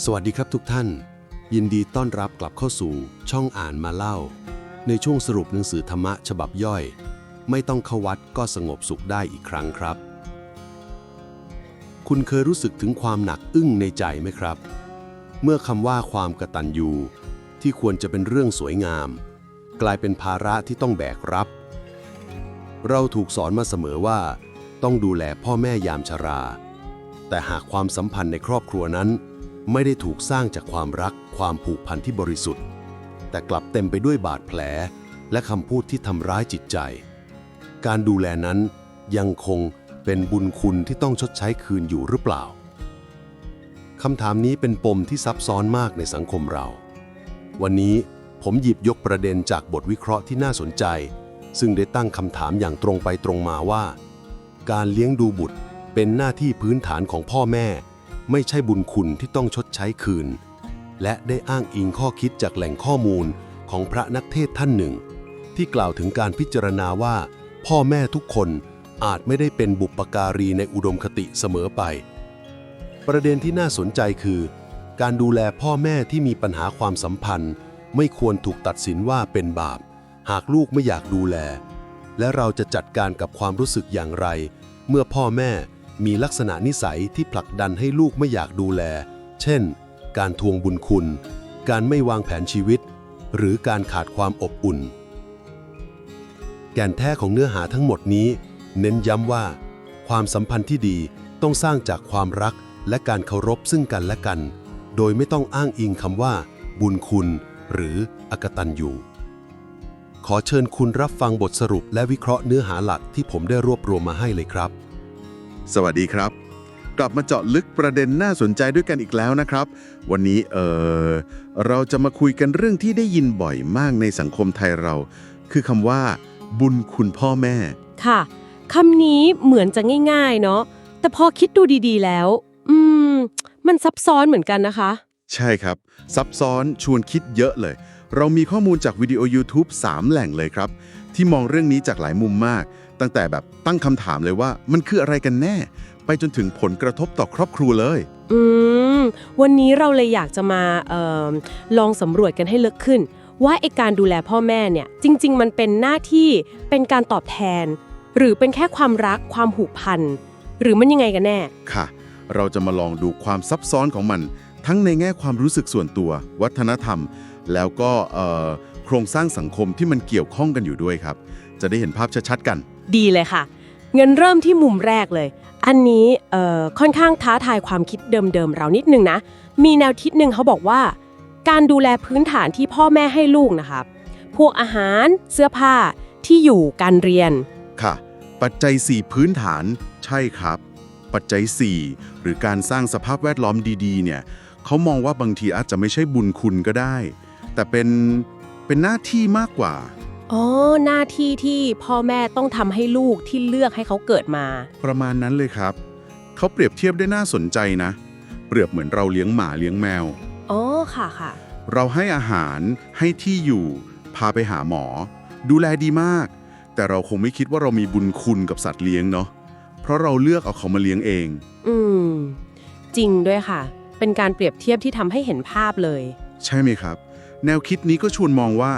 สวัสดีครับทุกท่าน ยินดีต้อนรับกลับเข้าสู่ช่องอ่านมาเล่า ในช่วงสรุปหนังสือธรรมะฉบับย่อย ไม่ต้องเข้าวัดก็สงบสุขได้อีกครั้งครับ คุณเคยรู้สึกถึงความหนักอึ้งในใจไหมครับ เมื่อคำว่าความกตัญญูที่ควรจะเป็นเรื่องสวยงาม กลายเป็นภาระที่ต้องแบกรับ เราถูกสอนมาเสมอว่า ต้องดูแลพ่อแม่ยามชรา แต่หากความสัมพันธ์ในครอบครัวนั้น ไม่ได้ถูกสร้างจากความรักความผูกพันที่บริสุทธิ์ แต่กลับเต็มไปด้วยบาดแผล และคำพูดที่ทำร้ายจิตใจ การดูแลนั้นยังคงเป็นบุญคุณที่ต้องชดใช้คืนอยู่หรือเปล่าคำถามนี้เป็นปมที่ซับซ้อนมากในสังคมเรา วันนี้ผมหยิบยกประเด็นจากบทวิเคราะห์ที่น่าสนใจ ซึ่งได้ตั้งคำถามอย่างตรงไปตรงมาว่า การเลี้ยงดูบุตรเป็นหน้าที่พื้นฐานของพ่อแม่ ไม่ใช่บุญคุณที่ต้องชดใช้คืน และได้อ้างอิงข้อคิดจากแหล่งข้อมูลของพระนักเทศท่านหนึ่ง ที่กล่าวถึงการพิจารณาว่า พ่อแม่ทุกคนอาจไม่ได้เป็นบุปการีในอุดมคติเสมอไป ประเด็นที่น่าสนใจคือ การดูแลพ่อแม่ที่มีปัญหาความสัมพันธ์ ไม่ควรถูกตัดสินว่าเป็นบาป หากลูกไม่อยากดูแล และเราจะจัดการกับความรู้สึกอย่างไร เมื่อพ่อแม่ มีลักษณะนิสัยที่ผลักดันให้ลูกไม่อยากดูแล เช่น การทวงบุญคุณ การไม่วางแผนชีวิต หรือการขาดความอบอุ่น แก่นแท้ของเนื้อหาทั้งหมดนี้ เน้นย้ำว่า ความสัมพันธ์ที่ดีต้องสร้างจากความรักและการเคารพซึ่งกันและกัน โดยไม่ต้องอ้างอิงคำว่า บุญคุณ หรืออกตัญญูขอเชิญคุณรับฟังบทสรุปและวิเคราะห์เนื้อหาหลักที่ผมได้รวบรวมมาให้เลยครับ สวัสดีครับ กลับมาเจาะลึกประเด็นน่าสนใจด้วยกันอีกแล้วนะครับ วันนี้เออเราจะมาคุยกันเรื่องที่ได้ยินบ่อยมากในสังคมไทยเรา คือคำว่า บุญคุณพ่อแม่ ค่ะคำนี้เหมือนจะง่ายๆเนาะแต่พอคิดดูดีๆแล้ว อืม มันซับซ้อนเหมือนกันนะคะ ใช่ครับ ซับซ้อนชวนคิดเยอะเลย เรามีข้อมูลจากวิดีโอ YouTube 3 แหล่งเลยครับ ที่มองเรื่องนี้จากหลายมุมมาก ตั้งแต่แบบตั้งคำถามเลยว่ามันคืออะไรกันแน่ ไปจนถึงผลกระทบต่อครอบครัวเลย อืม วันนี้เราเลยอยากจะมาเออลองสำรวจกันให้ลึกขึ้น ว่าไอการดูแลพ่อแม่เนี่ย จริง ๆ มันเป็นหน้าที่เป็นการตอบแทน หรือเป็นแค่ความรักความผูกพันหรือมันยังไงกันแน่ ค่ะ เราจะมาลองดูความซับซ้อนของมัน ทั้งในแง่ความรู้สึกส่วนตัว วัฒนธรรม แล้วก็เอ่อโครงสร้างสังคมที่มันเกี่ยวข้องกันอยู่ด้วยครับ จะได้เห็นภาพชัดๆกัน ดีเลยค่ะ เงินเริ่มที่มุมแรกเลย อันนี้เอ่อค่อนข้างท้าทายความคิดเดิมๆเรานิดนึงนะ มีแนวคิดหนึ่งเขาบอกว่า การดูแลพื้นฐานที่พ่อแม่ให้ลูกนะครับ พวกอาหารเสื้อผ้าที่อยู่การเรียน ค่ะ ปัจจัย 4 พื้นฐานใช่ครับ ปัจจัย 4 หรือการสร้างสภาพแวดล้อมดีๆ เนี่ยเขามองว่าบางทีอาจจะไม่ใช่บุญคุณก็ได้ แต่เป็นเป็นหน้าที่มากกว่า อ๋อ หน้าที่ที่พ่อแม่ต้องทำให้ลูกที่เลือกให้เขาเกิดมา ประมาณนั้นเลยครับ เขาเปรียบเทียบได้น่าสนใจนะ เปรียบเหมือนเราเลี้ยงหมาเลี้ยงแมว อ๋อ ค่ะค่ะ เราให้อาหารให้ที่อยู่ พาไปหาหมอ ดูแลดีมาก แต่เราคงไม่คิดว่าเรามีบุญคุณกับสัตว์เลี้ยงเนาะเพราะเราเลือกเอาเขามาเลี้ยงเอง อืม จริงด้วยค่ะ เป็นการเปรียบเทียบที่ทำให้เห็นภาพเลย ใช่ไหมครับ แนวคิดนี้ก็ชวนมองว่า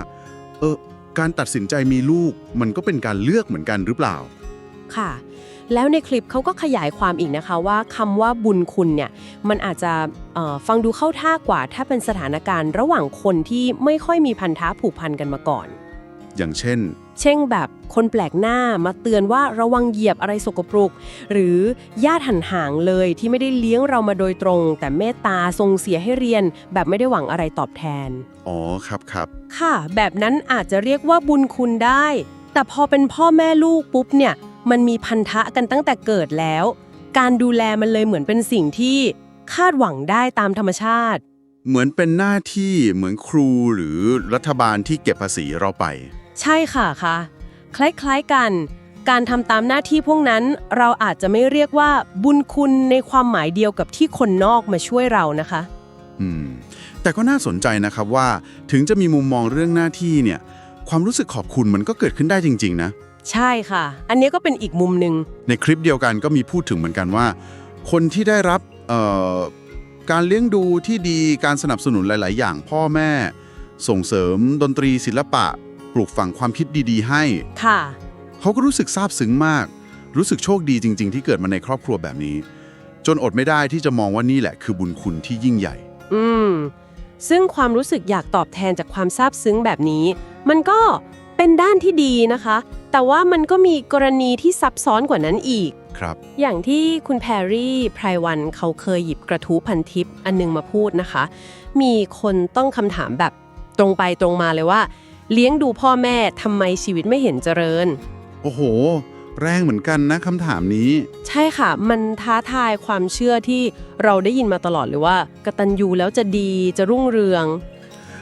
เออ การตัดสินใจมีลูกมันก็เป็นการเลือกเหมือนกันหรือเปล่า ค่ะ แล้วในคลิปเขาก็ขยายความอีกนะคะว่าคำว่าบุญคุณเนี่ยมันอาจจะเอ่อฟังดูเข้าท่ากว่า ถ้าเป็นสถานการณ์ระหว่างคนที่ไม่ค่อยมีพันธะผูกพันกันมาก่อน อย่างเช่น เช่นแบบคนแปลกหน้ามาเตือนว่าระวังเหยียบอะไรสกปรก หรือญาติหันห่างเลยที่ไม่ได้เลี้ยงเรามาโดยตรง แต่เมตตาทรงเสียให้เรียน แบบไม่ได้หวังอะไรตอบแทน อ๋อครับครับ ค่ะ แบบนั้นอาจจะเรียกว่าบุญคุณได้ แต่พอเป็นพ่อแม่ลูกปุ๊บเนี่ย มันมีพันธะกันตั้งแต่เกิดแล้ว การดูแลมันเลยเหมือนเป็นสิ่งที่คาดหวังได้ตามธรรมชาติ เหมือนเป็นหน้าที่เหมือนครูหรือรัฐบาลที่เก็บภาษีเราไป ใช่ค่ะค่ะ คล้ายๆกัน การทำตามหน้าที่พวกนั้น เราอาจจะไม่เรียกว่าบุญคุณในความหมายเดียวกับที่คนนอกมาช่วยเรานะคะ อืม แต่ก็น่าสนใจนะครับว่า ถึงจะมีมุมมองเรื่องหน้าที่เนี่ย ความรู้สึกขอบคุณมันก็เกิดขึ้นได้จริง ๆ นะ ใช่ค่ะ อันนี้ก็เป็นอีกมุมหนึ่ง ในคลิปเดียวกันก็มีพูดถึงเหมือนกันว่า คนที่ได้รับเอ่อการเลี้ยงดูที่ดีการสนับสนุนหลาย ๆ อย่างพ่อแม่ ส่งเสริมดนตรีศิลปะ ปลูกฝังความคิดดีๆ ให้ ค่ะ เขาก็รู้สึกซาบซึ้งมาก รู้สึกโชคดีจริง ๆ ที่เกิดมาในครอบครัวแบบนี้ จนอดไม่ได้ที่จะมองว่านี่แหละคือบุญคุณที่ยิ่งใหญ่ อืม ซึ่งความรู้สึกอยากตอบแทนจากความซาบซึ้งแบบนี้ มันก็เป็นด้านที่ดีนะคะ แต่ว่ามันก็มีกรณีที่ซับซ้อนกว่านั้นอีก ครับ อย่างที่คุณแพรรี่ไพรวันเขาเคยหยิบกระทู้พันทิปอันนึงมาพูดนะคะ มีคนต้องคำถามแบบตรงไปตรงมาเลยว่า เลี้ยงดูพ่อแม่ทำไมชีวิตไม่เห็นเจริญ โอ้โห แรงเหมือนกันนะคำถามนี้ ใช่ค่ะ มันท้าทายความเชื่อที่เราได้ยินมาตลอดเลยว่า กตัญญูแล้วจะดีจะรุ่งเรือง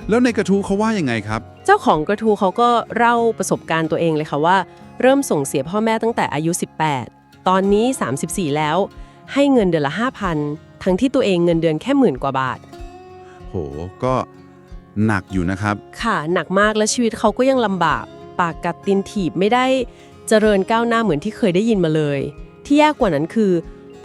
แล้วในกระทู้เขาว่ายังไงครับ เจ้าของกระทู้เขาก็เล่าประสบการณ์ตัวเองเลยค่ะว่า เริ่มส่งเสียพ่อแม่ตั้งแต่อายุ 18 ตอนนี้ 34 แล้ว ให้เงินเดือนละ 5,000 ทั้งที่ตัวเองเงินเดือนแค่หมื่นกว่าบาท โห ก็ หนักอยู่นะครับ ค่ะ หนักมากและชีวิตเขาก็ยังลำบาก ปากกัดตินถีบไม่ได้เจริญก้าวหน้าเหมือนที่เคยได้ยินมาเลย ที่แย่กว่านั้นคือ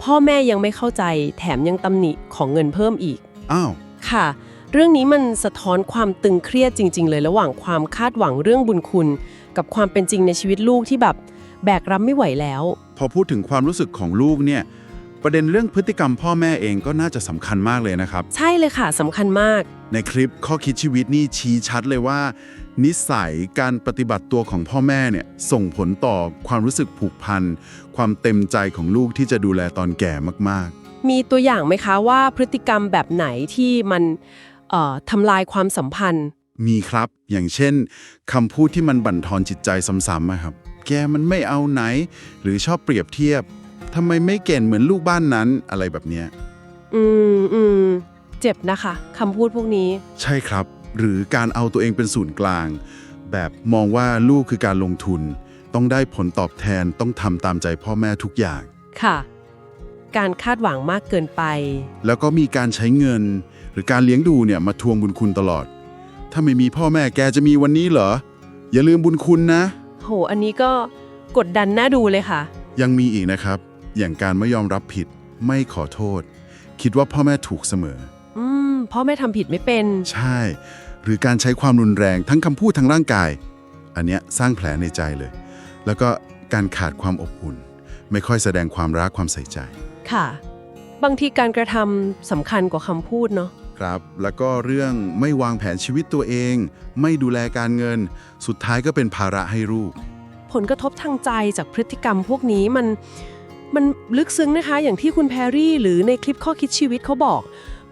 พ่อแม่ยังไม่เข้าใจแถมยังตำหนิของเงินเพิ่มอีก อ้าว ค่ะ เรื่องนี้มันสะท้อนความตึงเครียดจริง ๆ เลยระหว่างความคาดหวังเรื่องบุญคุณ กับความเป็นจริงในชีวิตลูกที่แบบแบกรับไม่ไหวแล้ว พอพูดถึงความรู้สึกของลูกเนี่ย ประเด็นเรื่องพฤติกรรมพ่อแม่เองก็น่าจะสำคัญมากเลยนะครับ ใช่เลยค่ะสำคัญมาก ในคลิปข้อคิดชีวิตนี่ชี้ชัดเลยว่า นิสัยการปฏิบัติตัวของพ่อแม่เนี่ยส่งผลต่อความรู้สึกผูกพัน ความเต็มใจของลูกที่จะดูแลตอนแก่มากมีตัวอย่างไหมคะว่าพฤติกรรมแบบไหนที่มันเอ่อทำลายความสัมพันธ์ ๆ มีครับ อย่างเช่นคำพูดที่มันบั่นทอนจิตใจซ้ำๆอะครับ แกมันไม่เอาไหน หรือชอบเปรียบเทียบ ทำไมไม่เก่งเหมือนลูกบ้านนั้นอะไรแบบเนี้ยอืมอืมเจ็บนะคะคำพูดพวกนี้ ใช่ครับ หรือการเอาตัวเองเป็นศูนย์กลาง แบบมองว่าลูกคือการลงทุน ต้องได้ผลตอบแทนต้องทำตามใจพ่อแม่ทุกอย่าง ค่ะ การคาดหวังมากเกินไป แล้วก็มีการใช้เงิน หรือการเลี้ยงดูเนี่ยมาทวงบุญคุณตลอด ถ้าไม่มีพ่อแม่แกจะมีวันนี้เหรอ อย่าลืมบุญคุณนะ โห อันนี้ก็กดดันน่าดูเลยค่ะ ยังมีอีกนะครับ อย่างการไม่ยอมรับผิด ไม่ขอโทษ คิดว่าพ่อแม่ถูกเสมอ อืมพ่อแม่ทำผิดไม่เป็น ใช่ หรือการใช้ความรุนแรงทั้งคำพูดทั้งร่างกาย อันเนี้ยสร้างแผลในใจเลย แล้วก็การขาดความอบอุ่น ไม่ค่อยแสดงความรักความใส่ใจ ค่ะ บางทีการกระทำสำคัญกว่าคำพูดเนาะ ครับ แล้วก็เรื่องไม่วางแผนชีวิตตัวเอง ไม่ดูแลการเงิน สุดท้ายก็เป็นภาระให้ลูก ผลกระทบทางใจจากพฤติกรรมพวกนี้มัน มันลึกซึ้งนะคะ อย่างที่คุณแพรรี่ หรือในคลิปข้อคิดชีวิตเขาบอก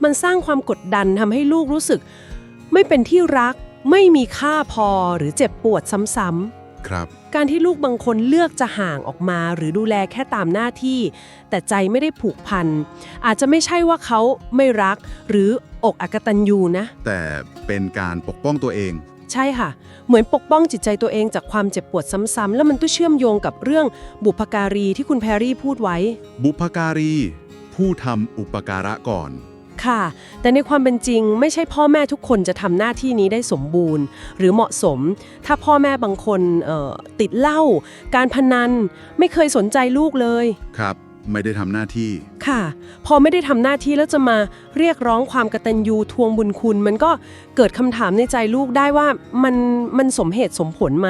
มันสร้างความกดดันทำให้ลูกรู้สึก ไม่เป็นที่รัก ไม่มีค่าพอหรือเจ็บปวดซ้ำครับ ๆ การที่ลูกบางคนเลือกจะห่างออกมา หรือดูแลแค่ตามหน้าที่ แต่ใจไม่ได้ผูกพัน อาจจะไม่ใช่ว่าเขาไม่รัก หรืออกอกตันยูนะ แต่เป็นการปกป้องตัวเอง ใช่ค่ะ เหมือนปกป้องจิตใจตัวเองจากความเจ็บปวดซ้ำๆแล้วมันก็เชื่อมโยงกับเรื่องบุพการีที่คุณแพรรี่พูดไว้ บุพการี ผู้ทำอุปการะก่อน ค่ะ แต่ในความเป็นจริง ไม่ใช่พ่อแม่ทุกคนจะทำหน้าที่นี้ได้สมบูรณ์ หรือเหมาะสม ถ้าพ่อแม่บางคนเอ่อติดเหล้าการพนัน ไม่เคยสนใจลูกเลย ครับ ไม่ได้ทำหน้าที่ ค่ะ พอไม่ได้ทำหน้าที่แล้วจะมาเรียกร้องความกตัญญูทวงบุญคุณ มันก็เกิดคำถามในใจลูกได้ว่ามันมันสมเหตุสมผลไหม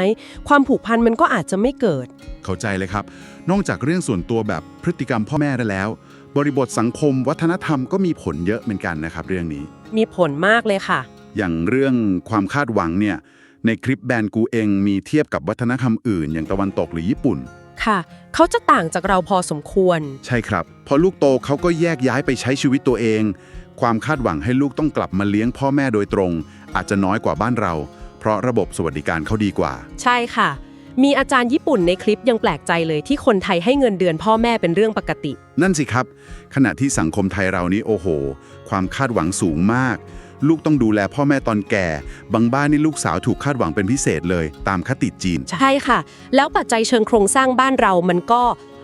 ความผูกพันมันก็อาจจะไม่เกิด เข้าใจเลยครับ นอกจากเรื่องส่วนตัวแบบพฤติกรรมพ่อแม่ได้แล้ว บริบทสังคมวัฒนธรรมก็มีผลเยอะเหมือนกันนะครับ เรื่องนี้ มีผลมากเลยค่ะ อย่างเรื่องความคาดหวังเนี่ยในคลิปแบรนด์กูเองมีเทียบกับวัฒนธรรมอื่น อย่างตะวันตกหรือญี่ปุ่น ค่ะ เขาจะต่างจากเราพอสมควร ใช่ครับ พอลูกโตเขาก็แยกย้ายไปใช้ชีวิตตัวเอง ความคาดหวังให้ลูกต้องกลับมาเลี้ยงพ่อแม่โดยตรง อาจจะน้อยกว่าบ้านเรา เพราะระบบสวัสดิการเขาดีกว่า ใช่ค่ะ มีอาจารย์ญี่ปุ่นในคลิปยังแปลกใจเลยที่คนไทยให้เงินเดือนพ่อแม่เป็นเรื่องปกติ นั่นสิครับ ขณะที่สังคมไทยเรานี้โอ้โห ความคาดหวังสูงมาก ลูกต้องดูแลพ่อแม่ตอนแก่ บางบ้านนี่ลูกสาวถูกคาดหวังเป็นพิเศษเลย ตามคติจีน ใช่ค่ะ แล้วปัจจัยเชิงโครงสร้างบ้านเรามันก็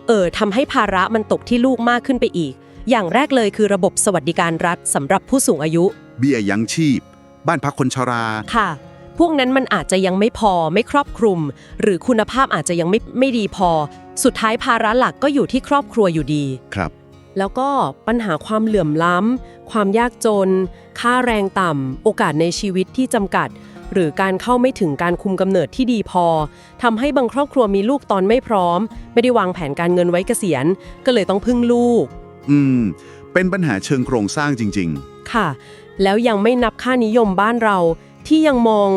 เออทำให้ภาระมันตกที่ลูกมากขึ้นไปอีก อย่างแรกเลยคือระบบสวัสดิการรัฐสำหรับผู้สูงอายุ เบี้ยยังชีพ บ้านพักคนชรา ค่ะ พวกนั้นมันอาจจะยังไม่พอไม่ครอบคลุม หรือคุณภาพอาจจะยังไม่ไม่ดีพอ สุดท้ายภาระหลักก็อยู่ที่ครอบครัวอยู่ดี ครับ แล้วก็ปัญหาความเหลื่อมล้ำ ความยากจน ค่าแรงต่ำ โอกาสในชีวิตที่จำกัด หรือการเข้าไม่ถึงการคุมกำเนิดที่ดีพอทำให้บางครอบครัวมีลูกตอนไม่พร้อม ไม่ได้วางแผนการเงินไว้เกษียณ ก็เลยต้องพึ่งลูก อืม เป็นปัญหาเชิงโครงสร้างจริงค่ะ แล้วยังไม่นับค่านิยมบ้านเรา ที่ยังมอง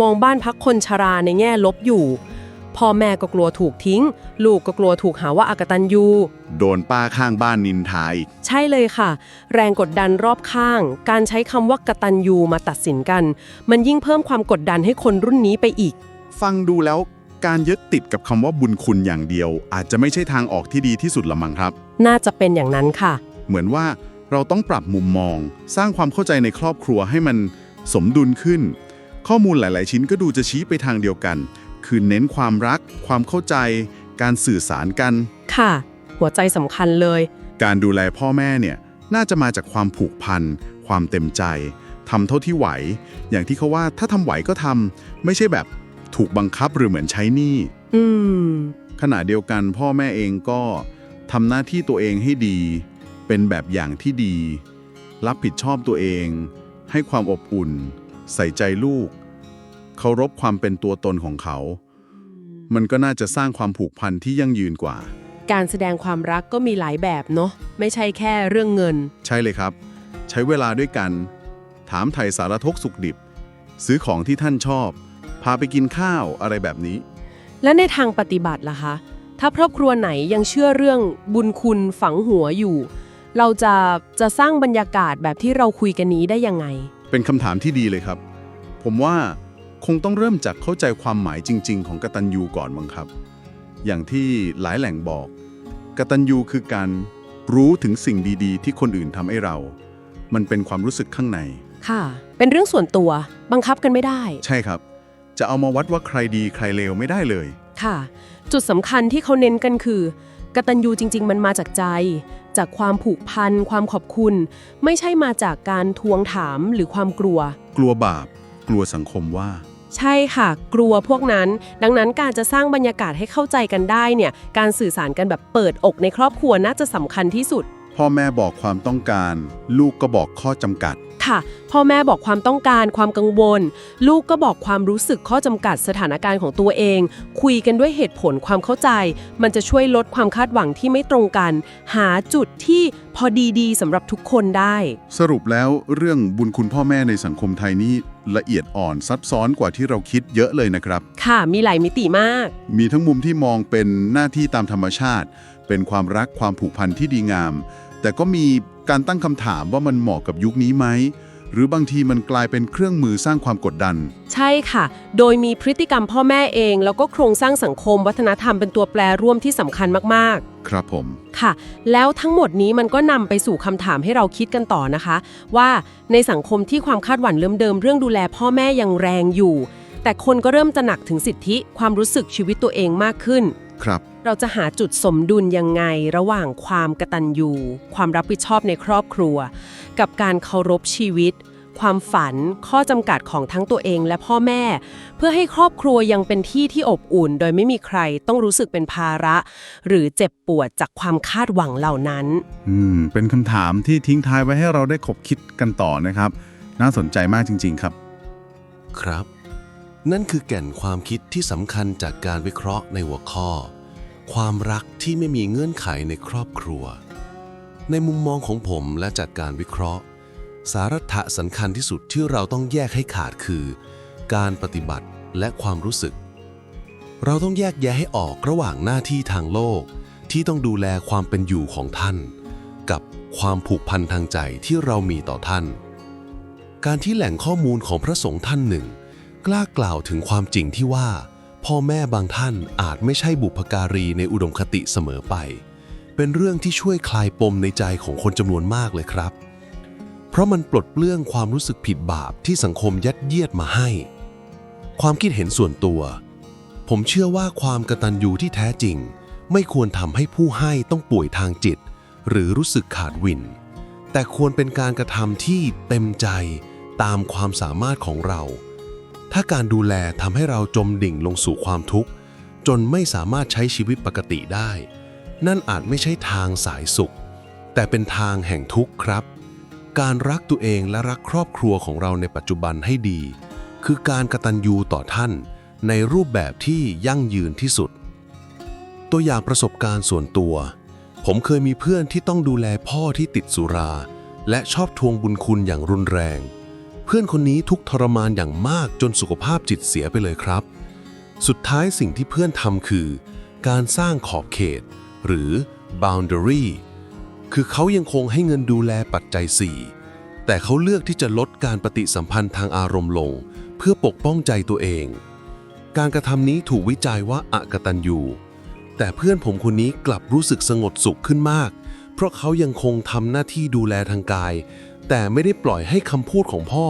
มองบ้านพักคนชราในแง่ลบอยู่ พ่อแม่ก็กลัวถูกทิ้ง ลูกก็กลัวถูกหาว่าอากตันยูๆโดนป้าข้างบ้านนินทาอีกใช่เลยค่ะ แรงกดดันรอบข้าง การใช้คำว่ากตันยูมาตัดสินกัน มันยิ่งเพิ่มความกดดันให้คนรุ่นนี้ไปอีก ฟังดูแล้วการยึดติดกับคำว่าบุญคุณอย่างเดียว อาจจะไม่ใช่ทางออกที่ดีที่สุดละมั้งครับ น่าจะเป็นอย่างนั้นค่ะ เหมือนว่าเราต้องปรับมุมมอง สร้างความเข้าใจในครอบครัวให้มันสมดุลขึ้น ข้อมูลหลาย ๆ ชิ้นก็ดูจะชี้ไปทางเดียวกัน คือเน้นความรัก ความเข้าใจ การสื่อสารกัน ค่ะ หัวใจสำคัญเลย การดูแลพ่อแม่เนี่ยน่าจะมาจากความผูกพัน ความเต็มใจทำเท่าที่ไหว อย่างที่เขาว่าถ้าทำไหวก็ทำไม่ใช่แบบถูกบังคับหรือเหมือนใช้หนี้อืม ขณะเดียวกันพ่อแม่เองก็ทำหน้าที่ตัวเองให้ดี เป็นแบบอย่างที่ดี รับผิดชอบตัวเอง ให้ความอบอุ่น ใส่ใจลูก เคารพความเป็นตัวตนของเขา มันก็น่าจะสร้างความผูกพันที่ยั่งยืนกว่า การแสดงความรักก็มีหลายแบบเนาะไม่ใช่แค่เรื่องเงิน ใช่เลยครับ ใช้เวลาด้วยกัน ถามไถ่สารทกสุขดิบ ซื้อของที่ท่านชอบ พาไปกินข้าวอะไรแบบนี้ และในทางปฏิบัติล่ะคะ ถ้าครอบครัวไหนยังเชื่อเรื่องบุญคุณฝังหัวอยู่ เราจะจะสร้างบรรยากาศแบบที่เราคุยกันนี้ได้ยังไง เป็นคำถามที่ดีเลยครับ ผมว่า คงต้องเริ่มจากเข้าใจความหมายจริง ๆ ของกตัญญูก่อนมั้งครับ อย่างที่หลายแหล่งบอก กตัญญูคือการรู้ถึงสิ่งดีๆ ที่คนอื่นทำให้เรา มันเป็นความรู้สึกข้างใน ค่ะ เป็นเรื่องส่วนตัว บังคับกันไม่ได้ ใช่ครับ จะเอามาวัดว่าใครดีใครเลวไม่ได้เลย ค่ะ จุดสำคัญที่เขาเน้นกันคือ กตัญญูจริง ๆ มันมาจากใจ จากความผูกพัน ความขอบคุณ ไม่ใช่มาจากการทวงถามหรือความกลัว กลัวบาป กลัวสังคมว่า ใช่ค่ะ กลัวพวกนั้น ดังนั้นการจะสร้างบรรยากาศให้เข้าใจกันได้เนี่ยการสื่อสารกันแบบเปิดอกในครอบครัวน่าจะสำคัญที่สุด พ่อแม่บอกความต้องการ ลูกก็บอกข้อจำกัด ค่ะ พ่อแม่บอกความต้องการความกังวล ลูกก็บอกความรู้สึกข้อจำกัดสถานการณ์ของตัวเอง คุยกันด้วยเหตุผลความเข้าใจ มันจะช่วยลดความคาดหวังที่ไม่ตรงกัน หาจุดที่พอดีๆสำหรับทุกคนได้ สรุปแล้วเรื่องบุญคุณพ่อแม่ในสังคมไทยนี่ ละเอียดอ่อนซับซ้อนกว่าที่เราคิดเยอะเลยนะครับ ค่ะ มีหลายมิติมาก มีทั้งมุมที่มองเป็นหน้าที่ตามธรรมชาติ เป็นความรักความผูกพันที่ดีงาม แต่ก็มีการตั้งคำถามว่ามันเหมาะกับยุคนี้ไหม หรือบางทีมันกลายเป็นเครื่องมือสร้างความกดดัน ใช่ค่ะ โดยมีพฤติกรรมพ่อแม่เอง แล้วก็โครงสร้างสังคมวัฒนธรรมเป็นตัวแปรร่วมที่สำคัญมากๆ ครับผม ค่ะ แล้วทั้งหมดนี้มันก็นำไปสู่คำถามให้เราคิดกันต่อนะคะ ว่าในสังคมที่ความคาดหวังเดิมๆเรื่องดูแลพ่อแม่ยังแรงอยู่ แต่คนก็เริ่มตระหนักถึงสิทธิ ความรู้สึกชีวิตตัวเองมากขึ้น ครับ เราจะหาจุดสมดุลยังไงระหว่างความกตัญญู ความรับผิดชอบในครอบครัว กับการเคารพชีวิต ความฝัน ข้อจำกัดของทั้งตัวเองและพ่อแม่ เพื่อให้ครอบครัวยังเป็นที่ที่อบอุ่น โดยไม่มีใครต้องรู้สึกเป็นภาระ หรือเจ็บปวดจากความคาดหวังเหล่านั้น อืม เป็นคำถามที่ทิ้งท้ายไว้ให้เราได้ขบคิดกันต่อนะครับ น่าสนใจมากจริง ๆ ครับ ครับ นั่นคือแก่นความคิดที่สำคัญจากการวิเคราะห์ในหัวข้อ ความรักที่ไม่มีเงื่อนไขในครอบครัว ในมุมมองของผมและจากการวิเคราะห์ สาระสำคัญที่สุดที่เราต้องแยกให้ขาดคือ การปฏิบัติและความรู้สึก เราต้องแยกแยะให้ออกระหว่างหน้าที่ทางโลก ที่ต้องดูแลความเป็นอยู่ของท่าน กับความผูกพันทางใจที่เรามีต่อท่าน การที่แหล่งข้อมูลของพระสงฆ์ท่านหนึ่ง กล้ากล่าวถึงความจริงที่ว่า พ่อแม่บางท่านอาจไม่ใช่บุพการีในอุดมคติเสมอไป เป็นเรื่องที่ช่วยคลายปมในใจของคนจำนวนมากเลยครับ เพราะมันปลดเปลื้องความรู้สึกผิดบาปที่สังคมยัดเยียดมาให้ ความคิดเห็นส่วนตัว ผมเชื่อว่าความกตัญญูที่แท้จริง ไม่ควรทำให้ผู้ให้ต้องป่วยทางจิต หรือรู้สึกขาดวิน แต่ควรเป็นการกระทำที่เต็มใจตามความสามารถของเรา ถ้าการดูแลทำให้เราจมดิ่งลงสู่ความทุกข์ จนไม่สามารถใช้ชีวิตปกติได้ นั่นอาจไม่ใช่ทางสายสุข แต่เป็นทางแห่งทุกข์ครับ การรักตัวเองและรักครอบครัวของเราในปัจจุบันให้ดี คือการกระตัญญูต่อท่านในรูปแบบที่ยั่งยืนที่สุด ตัวอย่างประสบการณ์ส่วนตัว ผมเคยมีเพื่อนที่ต้องดูแลพ่อที่ติดสุรา และชอบทวงบุญคุณอย่างรุนแรง พื่อนคนนี้ทุกทรมานอย่างมากจนสุขภาพจิตเสียไปเลยครับ สุดท้ายสิ่งที่เพื่อนทำคือ การสร้างขอบเขต หรือ boundary คือเขายังคงให้เงินดูแลปัจจัย 4 แต่เขาเลือกที่จะลดการปฏิสัมพันธ์ทางอารมณ์ลง เพื่อปกป้องใจตัวเอง การกระทำนี้ถูกวิจัยว่าอากตันยูแต่เพื่อนผมคนนี้กลับรู้สึกสงบสุขขึ้นมาก เพราะเขายังคงทำหน้าที่ดูแลทางกาย แต่ไม่ได้ปล่อยให้คำพูดของพ่อ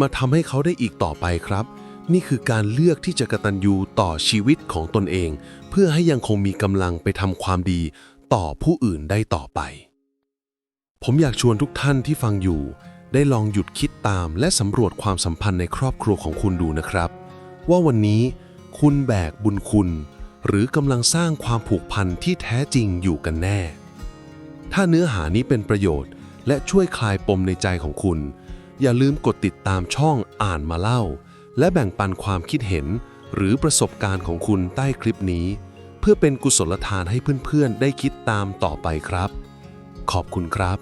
มาทำให้เขาได้อีกต่อไปครับ นี่คือการเลือกที่จะกะตัญญูต่อชีวิตของตนเอง เพื่อให้ยังคงมีกำลังไปทำความดี ต่อผู้อื่นได้ต่อไป ผมอยากชวนทุกท่านที่ฟังอยู่ ได้ลองหยุดคิดตาม และสำรวจความสัมพันธ์ในครอบครัวของคุณดูนะครับ ว่าวันนี้คุณแบกบุญคุณ หรือกำลังสร้างความผูกพันที่แท้จริงอยู่กันแน่ ถ้าเนื้อหานี้เป็นประโยชน์ และช่วยคลายปมในใจของคุณ อย่าลืมกดติดตามช่องอ่านมาเล่า และแบ่งปันความคิดเห็น หรือประสบการณ์ของคุณใต้คลิปนี้ เพื่อเป็นกุศลทานให้เพื่อนๆ ได้คิดตามต่อไปครับ ขอบคุณครับ